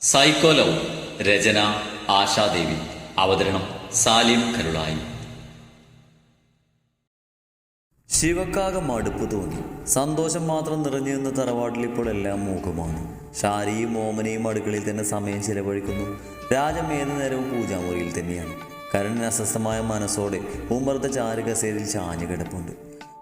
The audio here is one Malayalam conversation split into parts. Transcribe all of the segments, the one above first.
സൈക്കോലോ രചന ആശാദേവി. അവതരണം സാലിം കരുളായി. ശിവക്കാകെ മടുപ്പ് തോന്നി. സന്തോഷം മാത്രം നിറഞ്ഞു നിന്ന തറവാട്ടിൽ ഇപ്പോൾ എല്ലാം മൂകമാണ് ഷാരിയും ഓമനയും അടുക്കളയിൽ തന്നെ സമയം ചിലവഴിക്കുന്നു. രാജം ഏതു നേരവും പൂജാമുറിയിൽ തന്നെയാണ്. കരണിന് അസ്വസ്ഥമായ മനസ്സോടെ ഉമ്മർത്ത ചാരുകസേരിൽ ചാഞ്ഞു കിടപ്പുണ്ട്.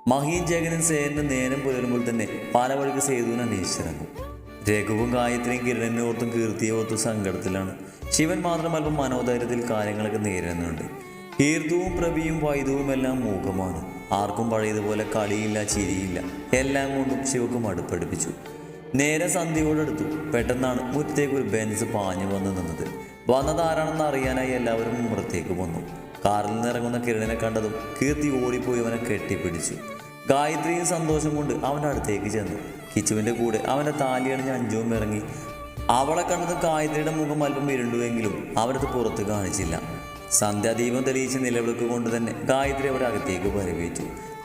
മഹീൻ ജഗനും സേനും നേരം പുലരുമ്പോൾ തന്നെ പല വഴിക്ക് സേതുവിനെ അന്വേഷിച്ചിറങ്ങും. രഘുവും ഗായത്രിയും കിരണിനെ ഓർത്തും കീർത്തിയെ ഓർത്തും സങ്കടത്തിലാണ്. ശിവൻ മാത്രം അല്പം മനോധൈര്യത്തിൽ കാര്യങ്ങളൊക്കെ നേരിടുന്നുണ്ട്. കീർത്തുവും പ്രഭിയും വൈദവും എല്ലാം മൂകമാണ്. ആർക്കും പഴയതുപോലെ കളിയില്ല ചിരിയില്ല. എല്ലാം കൊണ്ടും ശിവക്ക് മടുപ്പടിപ്പിച്ചു. നേരെ സന്ധ്യയോടടുത്തു പെട്ടെന്നാണ് മുറ്റത്തേക്ക് ഒരു ബെൻസ് പാഞ്ഞു വന്നു നിന്നത്. വന്നതാരാണെന്ന് അറിയാനായി എല്ലാവരും മുമ്പത്തേക്ക് വന്നു. കാറിൽ നിന്നിറങ്ങുന്ന കിരണനെ കണ്ടതും കീർത്തി ഓടിപ്പോയി അവനെ കെട്ടിപ്പിടിച്ചു. ഗായത്രിയും സന്തോഷം കൊണ്ട് അവന്റെ അടുത്തേക്ക് ചെന്നു. കിച്ചുവിന്റെ കൂടെ അവന്റെ താലിയണിഞ്ഞ് അഞ്ചും ഇറങ്ങി. അവളെ കണ്ടത് കായത്രിയുടെ മുഖം അല്പം ഇരുണ്ടുവെങ്കിലും അവരത് പുറത്ത് കാണിച്ചില്ല. സന്ധ്യാദീപം തെളിയിച്ച് നിലവിളക്ക് കൊണ്ട് തന്നെ ഗായത്രി അവിടെ അകത്തേക്ക് പരിവേച്ചു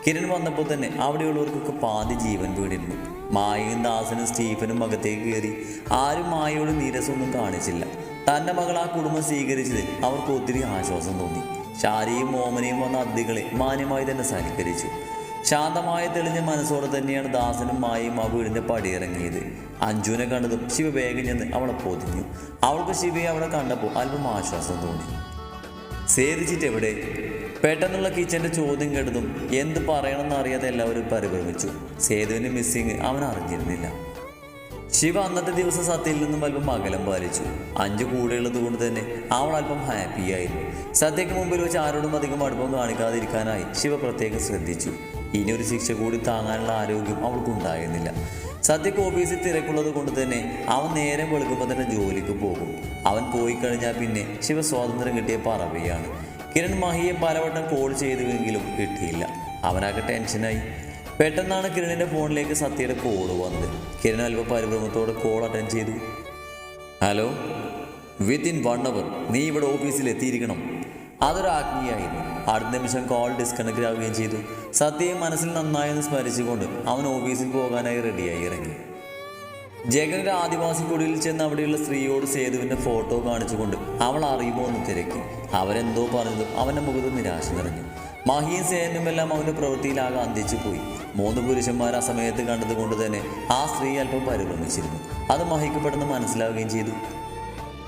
കിരൺ വന്നപ്പോൾ തന്നെ അവിടെയുള്ളവർക്കൊക്കെ പാതി ജീവൻ വീടിരുന്നു മായയും ദാസനും സ്റ്റീഫനും അകത്തേക്ക് കയറി ആരും മായയോട് നീരസമൊന്നും കാണിച്ചില്ല. തന്റെ മകൾ ആ കുടുംബം സ്വീകരിച്ചതിൽ അവർക്ക് ഒത്തിരി ആശ്വാസം തോന്നി. ഷാരിയും മോമനയും വന്ന അതിഥികളെ മാന്യമായി തന്നെ സൽക്കരിച്ചു. ശാന്തമായ തെളിഞ്ഞ മനസ്സോടെ തന്നെയാണ് ദാസനും മായയും ആ വീടിന്റെ പടിയിറങ്ങിയത്. അഞ്ജുവിനെ കണ്ടതും ശിവ വേഗം ചെന്ന് അവളെ പൊതിഞ്ഞു. അവൾക്ക് ശിവയെ അവളെ കണ്ടപ്പോൾ അല്പം ആശ്വാസം തോന്നി. സേവിച്ചിട്ട് എവിടെ? പെട്ടെന്നുള്ള കിച്ചന്റെ ചോദ്യം കേട്ടതും എന്ത് പറയണമെന്ന് അറിയാതെ എല്ലാവരും പരിഭ്രമിച്ചു. സേതുവിന്റെ മിസ്സിങ് അവൻ അറിഞ്ഞിരുന്നില്ല. ശിവ അന്നത്തെ ദിവസം സത്യയിൽ നിന്നും അല്പം അകലം പാലിച്ചു. അഞ്ചു കൂടെയുള്ളത് കൊണ്ട് തന്നെ അവൾ അല്പം ഹാപ്പിയായിരുന്നു സത്യയ്ക്ക് മുമ്പിൽ വെച്ച് ആരോടും അധികം അടുപ്പം കാണിക്കാതിരിക്കാനായി ശിവ പ്രത്യേകം ശ്രദ്ധിച്ചു. ഇനി ഒരു ശിക്ഷ കൂടി താങ്ങാനുള്ള ആരോഗ്യം അവൾക്കുണ്ടായിരുന്നില്ല. സത്യക്ക് ഓഫീസിൽ തിരക്കുള്ളത് കൊണ്ട് തന്നെ അവൻ നേരം വെളുക്കുമ്പോൾ തന്നെ ജോലിക്ക് പോകും. അവൻ പോയി കഴിഞ്ഞാൽ പിന്നെ ശിവ സ്വാതന്ത്ര്യം കിട്ടിയ പറവയാണ്. കിരൺ മഹിയെ പലവട്ടം കോൾ ചെയ്തുവെങ്കിലും കിട്ടിയില്ല. അവനാകെ ടെൻഷനായി. പെട്ടെന്നാണ് കിരണിന്റെ ഫോണിലേക്ക് സത്യയുടെ കോൾ വന്നത്. കിരൺ അല്പ പരിഭ്രമത്തോടെ കോൾ അറ്റൻഡ് ചെയ്തു. ഹലോ വിത്തിൻ വൺ അവർ നീ ഇവിടെ ഓഫീസിൽ എത്തിയിരിക്കണം. അതൊരു ആജ്ഞയായിരുന്നു. അടുത്ത നിമിഷം കോൾ ഡിസ്കണക്ട് ആവുകയും ചെയ്തു. സത്യയെ മനസ്സിൽ നന്നായെന്ന് സ്മരിച്ചുകൊണ്ട് അവൻ ഓഫീസിൽ പോകാനായി റെഡിയായി ഇറങ്ങി. ജഗന്റെ ആദിവാസി കുടിയിൽ ചെന്ന് അവിടെയുള്ള സ്ത്രീയോട് സേതുവിന്റെ ഫോട്ടോ കാണിച്ചുകൊണ്ട് അവൾ അറിയുമോ എന്ന് തിരക്കി. അവരെന്തോ പറഞ്ഞതും അവന്റെ മുഖത്ത് നിരാശ നിറഞ്ഞു. മഹിയും സേനുമെല്ലാം അവന്റെ പ്രവൃത്തിയിലാകെ അന്തിച്ചു പോയി. മൂന്ന് പുരുഷന്മാർ ആ സമയത്ത് കണ്ടതുകൊണ്ട് തന്നെ ആ സ്ത്രീ അല്പം പരിഭ്രമിച്ചിരുന്നു. അത് മഹിക്ക് മനസ്സിലാവുകയും ചെയ്തു.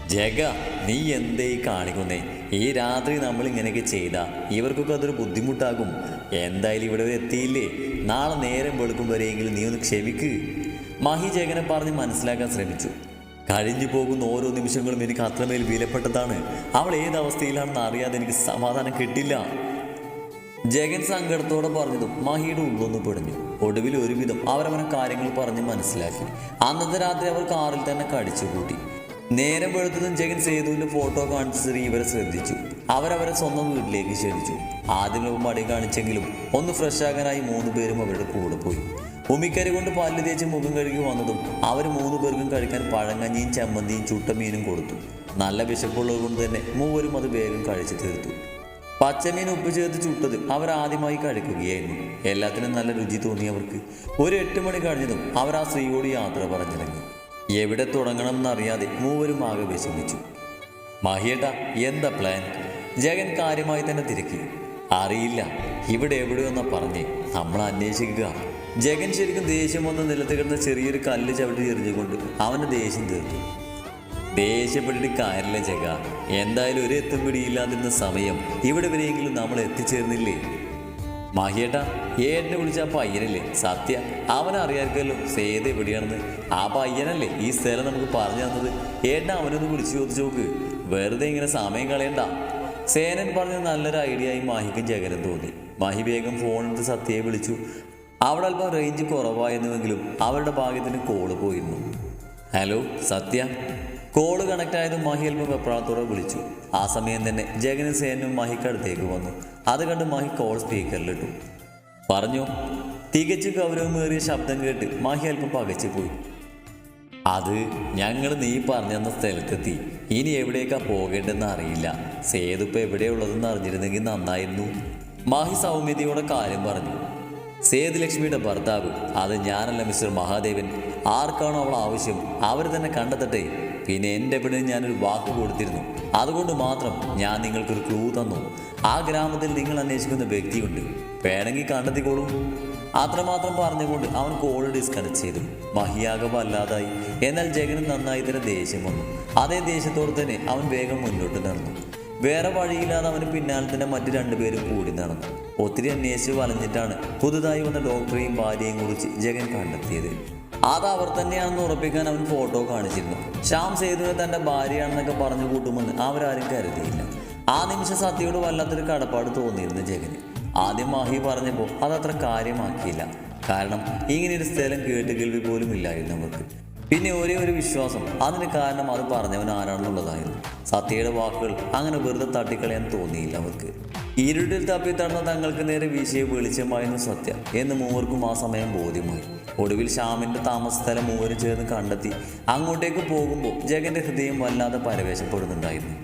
ജഗ നീ എന്തേ കാണിക്കുന്നേ? ഈ രാത്രി നമ്മൾ ഇങ്ങനെയൊക്കെ ചെയ്താൽ ഇവർക്കൊക്കെ അതൊരു ബുദ്ധിമുട്ടാകും. എന്തായാലും ഇവിടെ വരെ എത്തിയില്ലേ? നാളെ നേരം വെളുക്കും വരെയെങ്കിലും നീ ഒന്ന് ക്ഷമിക്ക്. മഹി ജേഖനെ പറഞ്ഞ് മനസ്സിലാക്കാൻ ശ്രമിച്ചു. കഴിഞ്ഞു പോകുന്ന ഓരോ നിമിഷങ്ങളും എനിക്ക് അത്രമേൽ വിലപ്പെട്ടതാണ്. അവൾ ഏത് അവസ്ഥയിലാണെന്ന് അറിയാതെ എനിക്ക് സമാധാനം കിട്ടില്ല. ജഗൻ സങ്കടത്തോടെ പറഞ്ഞതും മഹിയുടെ ഉള്ളൊന്ന് പിടഞ്ഞു. ഒടുവിൽ ഒരുവിധം അവരവനെ കാര്യങ്ങൾ പറഞ്ഞ് മനസ്സിലാക്കി. അന്നത്തെ രാത്രി അവർ കാറിൽ തന്നെ കടിച്ചു കൂട്ടി നേരം വെളുത്തതും ജഗൻ സേതുവിന്റെ ഫോട്ടോ കാണിച്ച സ്ത്രീ ഇവരെ ശ്രദ്ധിച്ചു. അവരവരെ സ്വന്തം വീട്ടിലേക്ക് ക്ഷണിച്ചു. ആദ്യം മടി കാണിച്ചെങ്കിലും ഒന്ന് ഫ്രഷ് ആകാനായി മൂന്ന് പേരും അവരുടെ കൂടെ പോയി. ഉമിക്കരി കൊണ്ട് പല്ല് തേച്ച് മുഖം കഴുകി വന്നതും അവർ മൂന്ന് പേർക്കും കഴിക്കാൻ പഴങ്ങഞ്ഞിയും ചമ്മന്തിയും ചുട്ടമീനും കൊടുത്തു. നല്ല വിശപ്പുള്ളത് കൊണ്ട് തന്നെ മൂവരും അത് വേഗം കഴിച്ചു തീർത്തു. പച്ചമീൻ ഉപ്പ് ചേർത്ത് ചുട്ടത് അവർ ആദ്യമായി കഴിക്കുകയായിരുന്നു. എല്ലാത്തിനും നല്ല രുചി തോന്നി അവർക്ക്. ഒരു എട്ട് മണി കഴിഞ്ഞതും അവർ ആ സ്ത്രീയോട് യാത്ര പറഞ്ഞിറങ്ങി. എവിടെ തുടങ്ങണം എന്നറിയാതെ മൂവരും ആകെ വിഷമിച്ചു. മാഹിയേട്ടാ എന്താ പ്ലാൻ ജഗൻ കാര്യമായി തന്നെ തിരക്കി. അറിയില്ല ഇവിടെ എവിടെയെന്നാ പറഞ്ഞേ. നമ്മൾ അന്വേഷിക്കുക. ജഗൻ ശരിക്കും ദേഷ്യം വന്ന് നിലത്ത് കിടന്ന ചെറിയൊരു കല്ല് ചവിട്ടി എറിഞ്ഞുകൊണ്ട് അവന് ദേഷ്യം തീർത്തു. ദേഷ്യപ്പെട്ടിട്ട് കാര്യമില്ല ജഗ. എന്തായാലും ഒരു എത്തും പിടിയില്ലാതിരുന്ന സമയം ഇവിടെ വരെയെങ്കിലും നമ്മൾ എത്തിച്ചേർന്നില്ലേ? മഹിയേട്ടാ ഏട്ടനെ വിളിച്ച ആ പയ്യനല്ലേ? സത്യ അവനറിയാർക്കല്ലോ സേത് എവിടെയാണെന്ന്. ആ പയ്യനല്ലേ ഈ സ്ഥലം നമുക്ക് പറഞ്ഞു തന്നത്? ഏട്ടൻ അവനൊന്ന് വിളിച്ചു ചോദിച്ചു നോക്ക്. വെറുതെ ഇങ്ങനെ സമയം കളയണ്ട. സേനൻ പറഞ്ഞ നല്ലൊരു ഐഡിയ ആയി മാഹിക്കും ജഗനും തോന്നി. മാഹി വേഗം ഫോണെടുത്ത് സത്യയെ വിളിച്ചു. അവിടെ അല്പം റേഞ്ച് കുറവായിരുന്നുവെങ്കിലും അവരുടെ ഭാഗ്യത്തിന് കോൾ പോയിരുന്നു. ഹലോ സത്യ? കോൾ കണക്ട് ആയത് മഹി അല്പം വെപ്രാളത്തോടെ വിളിച്ചു. ആ സമയം തന്നെ ജഗനും സേനും മഹിക്ക് അടുത്തേക്ക് വന്നു. അത് കണ്ട് മഹി കോൾ സ്പീക്കറിലിട്ടു. പറഞ്ഞു തികച്ചും ഗൗരവമേറിയ ശബ്ദം കേട്ട് മഹി അല്പം പകച്ചു പോയി. അത് ഞങ്ങൾ നീ പറഞ്ഞു തന്ന സ്ഥലത്തെത്തി. ഇനി എവിടേക്കാ പോകേണ്ടെന്ന് അറിയില്ല. സേതുപ്പ് എവിടെയുള്ളതെന്ന് അറിഞ്ഞിരുന്നെങ്കിൽ നന്നായിരുന്നു. മാഹി സൗമ്യതയോടെ കാര്യം പറഞ്ഞു. സേതു ലക്ഷ്മിയുടെ ഭർത്താവ് അത് ഞാനല്ല മിസ്റ്റർ മഹാദേവൻ. ആർക്കാണോ അവൾ ആവശ്യം അവർ തന്നെ കണ്ടെത്തട്ടെ. പിന്നെ എന്റെ പിടി ഞാനൊരു വാക്ക് കൊടുത്തിരുന്നു. അതുകൊണ്ട് മാത്രം ഞാൻ നിങ്ങൾക്കൊരു ക്ലൂ തന്നു. ആ ഗ്രാമത്തിൽ നിങ്ങൾ അന്വേഷിക്കുന്ന വ്യക്തിയുണ്ട്. വേണമെങ്കിൽ കണ്ടെത്തിക്കോളൂ. അത്രമാത്രം പറഞ്ഞുകൊണ്ട് അവൻ കോൾ ഡിസ്കണക്ട് ചെയ്തു. മഹിയാകെ അല്ലാതായി എന്നാൽ ജഗന് നന്നായി തന്നെ ദേഷ്യം വന്നു. അതേ ദേഷ്യത്തോടെ തന്നെ അവൻ വേഗം മുന്നോട്ട് നടന്നു. വേറെ വഴിയില്ലാതെ അവന് പിന്നാലെ തന്നെ മറ്റു രണ്ടുപേരും കൂടി നടന്നു. ഒത്തിരി അന്വേഷിച്ച് വലഞ്ഞിട്ടാണ് പുതുതായി വന്ന ഡോക്ടറെയും ഭാര്യയെയും കുറിച്ച് ജഗൻ കണ്ടെത്തിയത്. അത് അവർ തന്നെയാണെന്ന് ഉറപ്പിക്കാൻ അവൻ ഫോട്ടോ കാണിച്ചിരുന്നു. ശ്യാം സേതുവിനെ തന്റെ ഭാര്യയാണെന്നൊക്കെ പറഞ്ഞു കൂട്ടുമെന്ന് അവരാരും കരുതിയില്ല. ആ നിമിഷം സത്യയോട് വല്ലാത്തൊരു കടപ്പാട് തോന്നിയിരുന്നു ജഗന്. ആദ്യം മാഹി പറഞ്ഞപ്പോൾ അതത്ര കാര്യമാക്കിയില്ല. കാരണം ഇങ്ങനെയൊരു സ്ഥലം കേട്ട് കേൾവി പോലും ഇല്ലായിരുന്നു അവർക്ക്. പിന്നെ ഒരേ ഒരു വിശ്വാസം. അതിന് കാരണം അത് പറഞ്ഞവൻ ആരാണെന്നുള്ളതായിരുന്നു. സത്യയുടെ വാക്കുകൾ അങ്ങനെ വെറുതെ തട്ടിക്കളയാൻ തോന്നിയില്ല അവർക്ക്. ഇരുട്ടിൽ തപ്പി തടന്ന തങ്ങൾക്ക് നേരെ വീശിയ വെളിച്ചമായിരുന്നു സത്യ. എന്ന് മൂവർക്കും ആ സമയം ബോധ്യമായി. ഒടുവിൽ ശ്യാമിന്റെ താമസ സ്ഥലം മൂവരും ചേർന്ന് കണ്ടെത്തി. അങ്ങോട്ടേക്ക് പോകുമ്പോൾ ജഗന്റെ ഹൃദയം വല്ലാതെ പരവേശപ്പെടുന്നുണ്ടായിരുന്നു.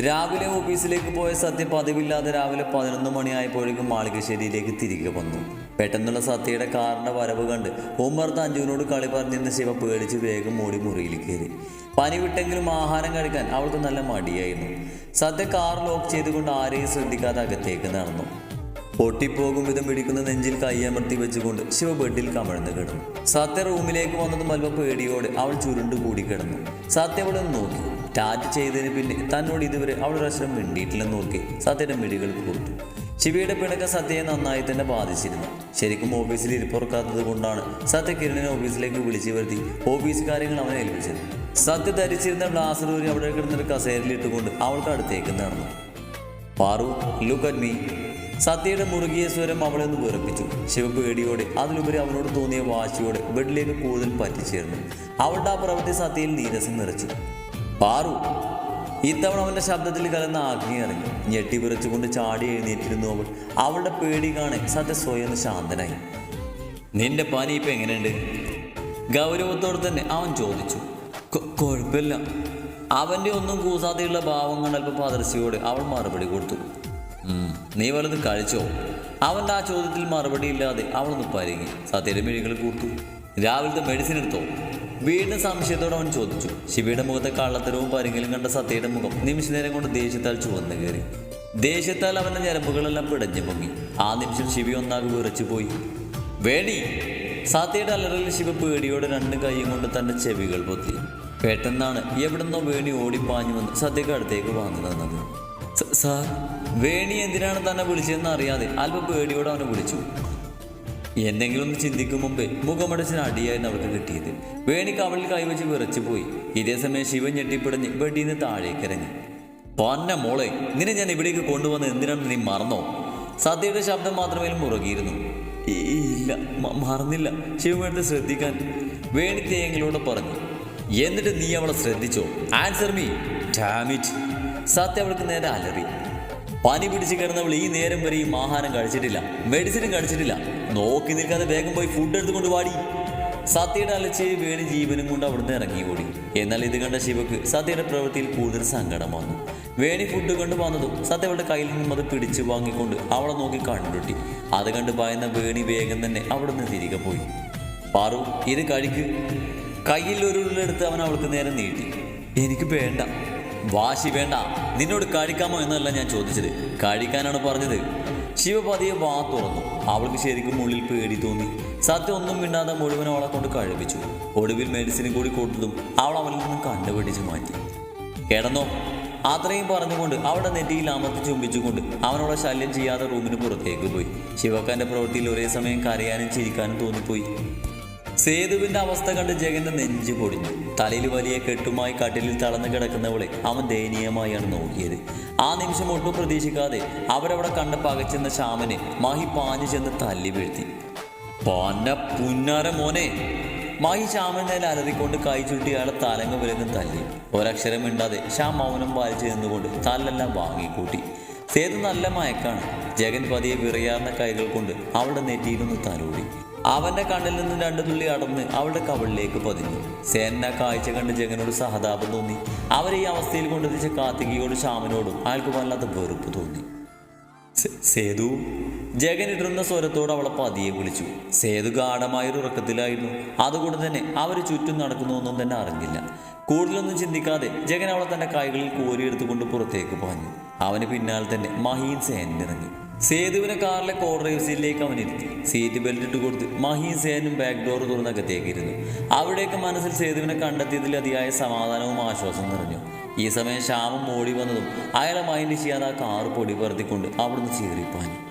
രാവിലെ ഓഫീസിലേക്ക് പോയ സത്യ പതിവില്ലാതെ രാവിലെ പതിനൊന്ന് മണിയായപ്പോഴേക്കും മാളികശ്ശേരിയിലേക്ക് തിരികെ വന്നു. പെട്ടെന്നുള്ള സത്യയുടെ കാറിന്റെ വരവ് കണ്ട് ഉമ്മർ തഞ്ജുവിനോട് കളി പറഞ്ഞിരുന്ന ശിവ പേടിച്ച് വേഗം മൂടി മുറിയിൽ കയറി. പനി വിട്ടെങ്കിലും ആഹാരം കഴിക്കാൻ അവൾക്ക് നല്ല മടിയായിരുന്നു. സത്യ കാർ ലോക്ക് ചെയ്തുകൊണ്ട് ആരെയും ശ്രദ്ധിക്കാതെ അകത്തേക്ക് നടന്നു. പൊട്ടിപ്പോകും വിധം പിടിക്കുന്ന നെഞ്ചിൽ കയ്യമർത്തി വെച്ചുകൊണ്ട് ശിവ ബെഡിൽ കമഴ്ന്നു കിടന്നു. സത്യ റൂമിലേക്ക് വന്നതും അല്പം പേടിയോടെ അവൾ ചുരുണ്ട് കൂടി കിടന്നു. സത്യ അവിടെ നോക്കി. ടാറ്റ് ചെയ്തതിന് പിന്നെ തന്നോട് ഇതുവരെ അവളൊരു അശ്രം മിണ്ടിയിട്ടില്ലെന്ന് നോക്കി സത്യയുടെ മിടികൾ കൂർത്തു. ശിവയുടെ പിണക്ക സത്യയെ നന്നായി തന്നെ ബാധിച്ചിരുന്നു. ശരിക്കും ഓഫീസിൽ ഇരിപ്പുറക്കാത്തത് കൊണ്ടാണ് സത്യ കിരണിനെ ഓഫീസിലേക്ക് വിളിച്ചു വരുത്തി ഓഫീസ് കാര്യങ്ങൾ അവനെ ഏൽപ്പിച്ചത്. സത്യ ധരിച്ചിരുന്ന ബ്ലാസർ ഊരി അവിടെ കിടന്നൊരു കസേരിലിട്ടുകൊണ്ട് അവൾക്ക് അടുത്തേക്ക് നടന്നു. പാറു ലുക്ക് അറ്റ് മീ സത്യയുടെ മുറുകിയ സ്വരം അവളെ ഒന്ന് വിറപ്പിച്ചു. ശിവ പേടിയോടെ അതിലുപരി അവനോട് തോന്നിയ വാശിയോടെ ബെഡിലേക്ക് കൂടുതൽ പറ്റിച്ചേർന്നു. അവളുടെ ആ പ്രവൃത്തി സത്യയിൽ നീരസം നിറച്ചു. പാറു ഇത്തവണ അവന്റെ ശബ്ദത്തിൽ കലർന്ന ആഗ്നി ഇറങ്ങി ഞെട്ടി വിറച്ചുകൊണ്ട് ചാടി എഴുന്നേറ്റിരുന്നു അവൾ. അവളുടെ പേടി കാണെ സത്യ സ്വയം ശാന്തനായി. നിന്റെ പനി ഇപ്പം എങ്ങനെയുണ്ട്? ഗൗരവത്തോടെ തന്നെ അവൻ ചോദിച്ചു. "കൊ- കുഴപ്പമില്ല അവന്റെ ഒന്നും കൂസാതെയുള്ള ഭാവം കണ്ടപ്പോൾ പദർശിയോട് അവൾ മറുപടി കൊടുത്തു. നീ വലത് കഴിച്ചോ? അവന്റെ ആ ചോദ്യത്തിൽ മറുപടി ഇല്ലാതെ അവളൊന്ന് പരുങ്ങി. സത്യയുടെ മിഴികൾ കൂർത്തു. രാവിലത്തെ മെഡിസിൻ എടുത്തോ? വീണ്ടും സംശയത്തോടെ അവൻ ചോദിച്ചു ശിവയുടെ മുഖത്തെ കള്ളത്തരവും പരുങ്ങലും കണ്ട സത്യയുടെ മുഖം നിമിഷനേരം കൊണ്ട് ദേഷ്യത്താൽ ചുവന്നു കയറി. ദേഷ്യത്താൽ അവന്റെ ഞരമ്പുകളെല്ലാം പിടഞ്ഞു പൊങ്ങി. ആ നിമിഷം ശിവി ഒന്നാകെ വിറച്ചു പോയി. വേണി സത്യയുടെ അലറിൽ ശിവ പേടിയോടെ രണ്ട് കൈയും കൊണ്ട് തന്റെ ചെവികൾ പൊത്തി. പെട്ടെന്നാണ് എവിടുന്നോ വേണി ഓടിപ്പാഞ്ഞു വന്ന് സത്യക്ക് അടുത്തേക്ക് വാങ്ങി തന്നത് "സ- സാർ വേണി എന്തിനാണ് തന്നെ വിളിച്ചതെന്ന് അറിയാതെ അല്പ പേടിയോടെ അവനെ വിളിച്ചു. എന്തെങ്കിലും ഒന്ന് ചിന്തിക്കും മുമ്പേ മുഖമടച്ചിന് അടിയായിരുന്നു അവൾക്ക് കിട്ടിയത്. വേണിക്ക് കവളിൽ കൈവച്ച് വിറച്ചു പോയി. ഇതേ സമയം ശിവൻ ഞെട്ടിപ്പിടഞ്ഞ് ബെഡിൽ നിന്ന് താഴേക്ക് ഇറങ്ങി പൊന്ന മോളെ നിന്നെ ഞാൻ ഇവിടേക്ക് കൊണ്ടുവന്ന് എന്തിനാണ് നീ മറന്നോ? സദ്യയുടെ ശബ്ദം മാത്രമേ മുറുകിയിരുന്നു. ഇല്ല മറന്നില്ല. ശിവമെടുത്ത് ശ്രദ്ധിക്കാൻ. വേണി തേങ്ങളോട് പറഞ്ഞു. എന്നിട്ട് നീ അവളെ ശ്രദ്ധിച്ചോ? ആൻസർ മീ ഡാമിറ്റ് സത്യ അവൾക്ക് നേരെ അലറി. പനി പിടിച്ച് കിടന്നവൾ ഈ നേരം വരെ ഈ ആഹാരം കഴിച്ചിട്ടില്ല. മെഡിസിനും കഴിച്ചിട്ടില്ല. നോക്കി നിൽക്കാതെ വേഗം പോയി ഫുഡ് എടുത്തുകൊണ്ട് വാടി. സത്യയുടെ അലച്ച് വേണി ജീവനും കൊണ്ട് അവിടുന്ന് ഇറങ്ങി ഓടി. എന്നാൽ ഇത് കണ്ട ശിവക്ക് സത്യയുടെ പ്രവൃത്തിയിൽ കൂടുതൽ സങ്കടം വന്നു. വേണി ഫുഡ് കൊണ്ട് വന്നതും സത്യ അവളുടെ കയ്യിൽ നിന്നും അത് പിടിച്ചു വാങ്ങിക്കൊണ്ട് അവളെ നോക്കി കണ്ടുട്ടി അത് കണ്ട് ഭയന്ന വേണി വേഗം തന്നെ അവിടുന്ന് തിരികെ പോയി. പാറു ഇത് കഴിക്ക്. കയ്യിൽ ഒരു ഉള്ളെടുത്ത് അവൻ അവൾക്ക് നേരെ നീട്ടി. എനിക്ക് വേണ്ട. വാശി വേണ്ട. നിന്നോട് കഴിക്കാമോ എന്നല്ല ഞാൻ ചോദിച്ചത്. കഴിക്കാനാണ് പറഞ്ഞത്. ശിവപതിയെ വാ തുറന്നു. അവൾക്ക് ശരിക്കും ഉള്ളിൽ പേടി തോന്നി. സത്യം ഒന്നും മിണ്ടാതെ മുഴുവൻ അവളെ കൊണ്ട് കഴിപ്പിച്ചു. ഒടുവിൽ മെഡിസിനും കൂടി കൊടുത്തതും അവൾ അവനിൽ നിന്നും കണ്ടുപിടിച്ച് മാറ്റി. കിടന്നോ അത്രയും പറഞ്ഞുകൊണ്ട് അവളുടെ നെറ്റിയിൽ അമർത്തി ചുംബിച്ചുകൊണ്ട് അവനോട് ശല്യം ചെയ്യാതെ റൂമിന് പുറത്തേക്ക് പോയി. ശിവക്കാന്റെ പ്രവൃത്തിയിൽ ഒരേ സമയം കരയാനും ചിരിക്കാനും തോന്നിപ്പോയി. സേതുവിന്റെ അവസ്ഥ കണ്ട് ജഗന്റെ നെഞ്ചു പൊടിഞ്ഞു. തലയിൽ വലിയ കെട്ടുമായി കട്ടിലിൽ തളർന്നു കിടക്കുന്നവളെ അവൻ ദയനീയമായാണ് നോക്കിയത്. ആ നിമിഷം ഒട്ടും പ്രതീക്ഷിക്കാതെ അവരവിടെ കണ്ട പകച്ചെന്ന ശ്യാമനെ മാഹി പാഞ്ഞു ചെന്ന് തല്ലി വീഴ്ത്തി. പന്ന പുന്നാര മോനെ. മാഹി ശ്യാമനെ അലറിക്കൊണ്ട് കൈ ചുട്ടി അയാളെ തലങ്ങ് വിലങ്ങും തല്ലി. ഒരക്ഷരം മിണ്ടാതെ ശ്യാം മൗനം വായിച്ചു നിന്നുകൊണ്ട് തല്ലെല്ലാം വാങ്ങിക്കൂട്ടി. സേതു നല്ല മയക്കാണ്. ജഗൻ പതിയെ വിറയാർന്ന കൈകൾ കൊണ്ട് അവളുടെ നെറ്റിയിലൊന്ന് തലോടി. അവന്റെ കണ്ണിൽ നിന്ന് രണ്ടു തുള്ളി അടർന്ന് അവളുടെ കവളിലേക്ക് പതിഞ്ഞു. സേന കാഴ്ച കണ്ട് ജഗനോട് സഹതാപം തോന്നി. അവരെ ഈ അവസ്ഥയിൽ കൊണ്ടെത്തിച്ച കാർത്തികയോടും ശ്യാമനോടും അയാൾക്ക് വല്ലാത്ത വെറുപ്പ് തോന്നി. സേതു? ജഗൻ ഇടുന്ന സ്വരത്തോട് അവളെ പതിയെ വിളിച്ചു. സേതു ഗാഠമായൊരു ഉറക്കത്തിലായിരുന്നു. അതുകൊണ്ട് തന്നെ അവർ ചുറ്റും നടക്കുന്നൊന്നും തന്നെ അറിഞ്ഞില്ല. കൂടുതലൊന്നും ചിന്തിക്കാതെ ജഗൻ അവളെ തന്റെ കൈകളിൽ കോരിയെടുത്തുകൊണ്ട് പുറത്തേക്ക് പാഞ്ഞു. അവന് പിന്നാലെ തന്നെ മഹീൻ സേൻ ഇറങ്ങി. സേതുവിനെ കാറിലെ കോ ഡ്രൈവ് സീറ്റിലേക്ക് അവൻ ഇരുത്തി. സീറ്റ് ബെൽറ്റ് ഇട്ട് കൊടുത്ത് മഹീൻ സേനും ബാക്ക് ഡോർ തുറന്നകത്തേക്കിരുന്നു അവിടേക്ക് മനസ്സിൽ സേതുവിനെ കണ്ടെത്തിയതിൽ അതിയായ സമാധാനവും ആശ്വാസവും നിറഞ്ഞു. ഈ സമയം ശ്യാമം ഓടി വന്നതും അയാളെ മൈൻഡ് ചെയ്യാതെ ആ കാർ പൊടി പറത്തിക്കൊണ്ട് അവിടുന്ന് ചീറിപ്പാഞ്ഞു.